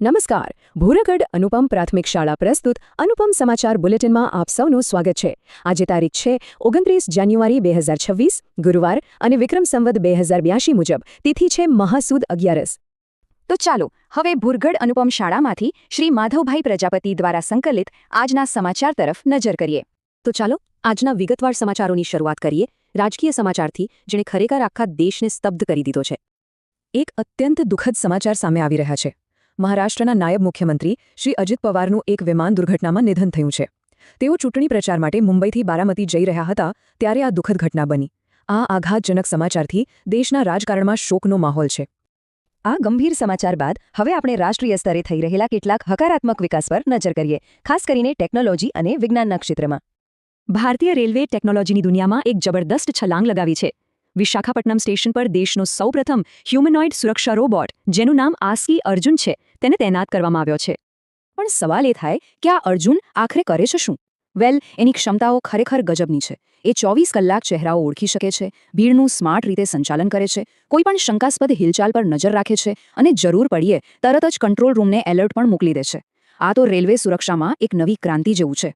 નમસ્કાર. ભૂરગઢ અનુપમ પ્રાથમિક શાળા પ્રસ્તુત અનુપમ સમાચાર બુલેટિનમાં આપ સૌનું સ્વાગત છે. આજે તારીખ છે ઓગણત્રીસ જાન્યુઆરી બે હજાર છવ્વીસ, ગુરુવાર અને વિક્રમ સંવત બે હજાર બ્યાસી મુજબ. તિથિ છે મહાસુદ અગિયારસ. તો ચાલો, હવે ભૂરગઢ અનુપમ શાળામાંથી શ્રી માધવભાઈ પ્રજાપતિ દ્વારા સંકલિત આજના સમાચાર તરફ નજર કરીએ. તો ચાલો, આજના વિગતવાર સમાચારોની શરૂઆત કરીએ. રાજકીય સમાચારથી, જેણે ખરેખર આખા દેશને સ્તબ્ધ કરી દીધો છે. એક અત્યંત દુઃખદ સમાચાર સામે આવી રહ્યા છે. મહારાષ્ટ્રના નાયબ મુખ્યમંત્રી શ્રી અજિત પવારનું એક વિમાન દુર્ઘટનામાં નિધન થયું છે. તેઓ ચૂંટણી પ્રચાર માટે મુંબઈથી બારામતી જઈ રહ્યા હતા ત્યારે આ દુઃખદ ઘટના બની. આ આઘાતજનક સમાચારથી દેશના રાજકારણમાં શોકનો માહોલ છે. આ ગંભીર સમાચાર બાદ હવે આપણે રાષ્ટ્રીય સ્તરે થઈ રહેલા કેટલાક હકારાત્મક વિકાસ પર નજર કરીએ, ખાસ કરીને ટેકનોલોજી અને વિજ્ઞાનના ક્ષેત્રમાં. ભારતીય રેલવે ટેકનોલોજીની દુનિયામાં એક જબરદસ્ત છલાંગ લગાવી છે. વિશાખાપટ્ટનમ સ્ટેશન પર દેશનો સૌપ્રથમ હ્યુમનોઇડ સુરક્ષા રોબોટ, જેનું નામ આસ્કી અર્જુન છે. તેને તૈનાત કરવામાં આવ્યો છે. પણ સવાલ એ થાય કે આ અર્જુન આખરે કરે છે શું? વેલ, એની ક્ષમતાઓ ખરેખર ગજબની છે. એ ચોવીસ કલાક ચહેરાઓ ઓળખી શકે છે, ભીડનું સ્માર્ટ રીતે સંચાલન કરે છે કોઈપણ શંકાસ્પદ હિલચાલ પર નજર રાખે છે અને જરૂર પડીએ તરત જ કંટ્રોલ રૂમને એલર્ટ પણ મોકલી દે છે. આ તો રેલવે સુરક્ષામાં એક નવી ક્રાંતિ જેવું છે.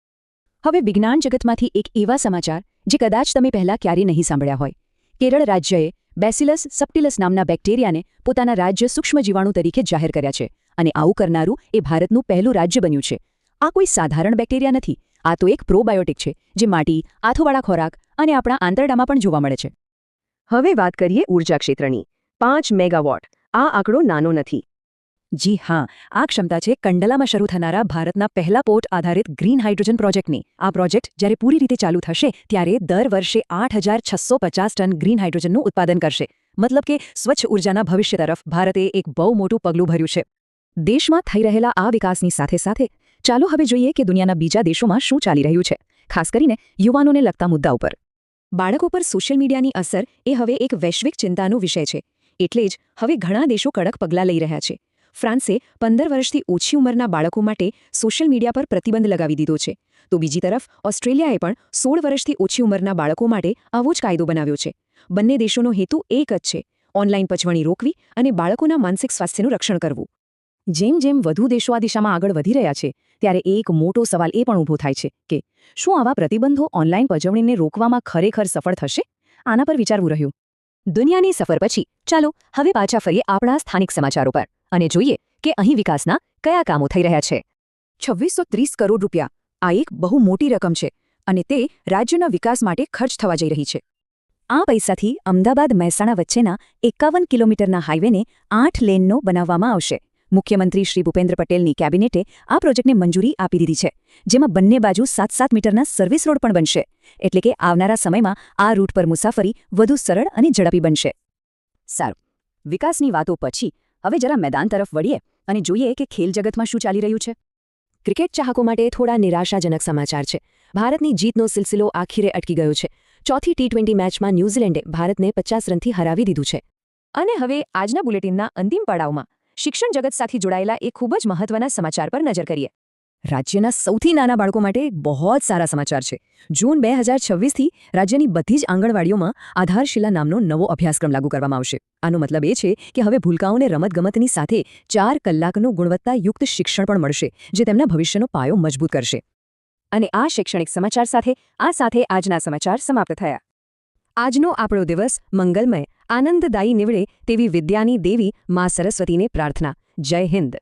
હવે વિજ્ઞાન જગતમાંથી એક એવા સમાચાર, જે કદાચ તમે પહેલા ક્યારેય નહીં સાંભળ્યા હોય. કેરળ રાજ્યએ બેસિલસ સપ્ટિલસ નામના બેક્ટેરિયાને પોતાના રાજ્ય સૂક્ષ્મ જીવાણુ તરીકે જાહેર કર્યા છે. અને આવું કરનારું એ ભારતનું પહેલું રાજ્ય બન્યું છે. આ કોઈ સાધારણ બેક્ટેરિયા નથી. આ તો એક પ્રોબાયોટિક છે, જે માટી, આથોવાળા ખોરાક અને આપણા આંતરડામાં પણ જોવા મળે છે. હવે વાત કરીએ ઊર્જા ક્ષેત્રની. પાંચ મેગાવોટ. આ આંકડો નાનો નથી. જી હા, આ ક્ષમતા છે કંડલામાં શરૂ થનારા ભારતના પહેલા પોર્ટ આધારિત ગ્રીન હાઇડ્રોજન પ્રોજેક્ટની. આ પ્રોજેક્ટ જ્યારે પૂરી રીતે ચાલુ થશે, ત્યારે દર વર્ષે આઠ ટન ગ્રીન હાઇડ્રોજનનું ઉત્પાદન કરશે. મતલબ કે સ્વચ્છ ઉર્જાના ભવિષ્ય તરફ ભારતે એક બહુ મોટું પગલું ભર્યું છે. દેશમાં થઈ રહેલા આ વિકાસની સાથે સાથે ચાલો હવે જોઈએ કે દુનિયાના બીજા દેશોમાં શું ચાલી રહ્યું છે, ખાસ કરીને યુવાનોને લગતા મુદ્દા ઉપર. બાળકો પર સોશિયલ મીડિયાની અસર એ હવે એક વૈશ્વિક ચિંતાનો વિષય છે, એટલે જ હવે ઘણા દેશો કડક પગલાં લઈ રહ્યા છે. ફ્રાન્સે પંદર વર્ષથી ઓછી ઉંમરના બાળકો માટે સોશિયલ મીડિયા પર પ્રતિબંધ લગાવી દીધો છે. તો બીજી તરફ, ઓસ્ટ્રેલિયાએ પણ સોળ વર્ષથી ઓછી ઉંમરના બાળકો માટે આવો જ કાયદો બનાવ્યો છે. બંને દેશોનો હેતુ એક જ છે, ઓનલાઈન પચવણી રોકવી અને બાળકોના માનસિક સ્વાસ્થ્યનું રક્ષણ કરવું. જેમ જેમ વધુ દેશો આ દિશામાં આગળ વધી રહ્યા છે, ત્યારે એક મોટો સવાલ એ પણ ઊભો થાય છે કે, શું આવા પ્રતિબંધો ઓનલાઈન પજવણીને રોકવામાં ખરેખર સફળ થશે? આના પર વિચારવું રહ્યું. દુનિયાની સફર પછી, ચાલો હવે પાછા ફરીએ આપણા સ્થાનિક સમાચારો પર અને જોઈએ કે અહીં વિકાસના કયા કામો થઈ રહ્યા છે. છવ્વીસો કરોડ રૂપિયા, આ એક બહુ મોટી રકમ છે અને તે રાજ્યના વિકાસ માટે ખર્ચ થવા જઈ રહી છે. આ પૈસાથી અમદાવાદ મહેસાણા વચ્ચેના એકાવન કિલોમીટરના હાઇવેને આઠ લેનનો બનાવવામાં આવશે. મુખ્યમંત્રી શ્રી ભૂપેન્દ્ર પટેલની કેબિનેટે આ પ્રોજેક્ટને મંજૂરી આપી દીધી છે, જેમાં બંને બાજુ સાત સાત મીટરના સર્વિસ રોડ પણ બનશે, એટલે કે આવનારા સમયમાં આ રૂટ પર મુસાફરી વધુ સરળ અને ઝડપી બનશે. સારું, વિકાસની વાતો પછી, હવે જરા મેદાન તરફ વળીએ અને જોઈએ કે ખેલ જગતમાં શું ચાલી રહ્યું છે. ક્રિકેટ ચાહકો માટે થોડા નિરાશાજનક સમાચાર છે. ભારતની જીતનો સિલસિલો આખીરે અટકી ગયો છે. ચોથી ટી ટ્વેન્ટી મેચમાં ન્યૂઝીલેન્ડે ભારતને પચાસ રનથી હરાવી દીધું છે. અને હવે આજના બુલેટિનના અંતિમ પડાવમાં શિક્ષણ જગત સાથે જોડાયેલા એ ખૂબ જ મહત્વના સમાચાર પર નજર કરીએ. રાજ્યના સૌથી નાના બાળકો માટે બહુ જ સારા સમાચાર છે. જૂન બે હજાર છવ્વીસથી રાજ્યની બધી જ આંગણવાડીઓમાં આધારશિલા નામનો નવો અભ્યાસક્રમ લાગુ કરવામાં આવશે. આનો મતલબ એ છે કે હવે ભૂલકાઓને રમતગમતની સાથે ચાર કલાકનું ગુણવત્તાયુક્ત શિક્ષણ પણ મળશે, જે તેમના ભવિષ્યનો પાયો મજબૂત કરશે. અને આ શૈક્ષણિક સમાચાર સાથે, આ સાથે આજના સમાચાર સમાપ્ત થયા. આજનો આપણો દિવસ મંગલમય આનંદદાયી નીવડે તેવી વિદ્યાની દેવી મા સરસ્વતીને પ્રાર્થના. જય હિન્દ.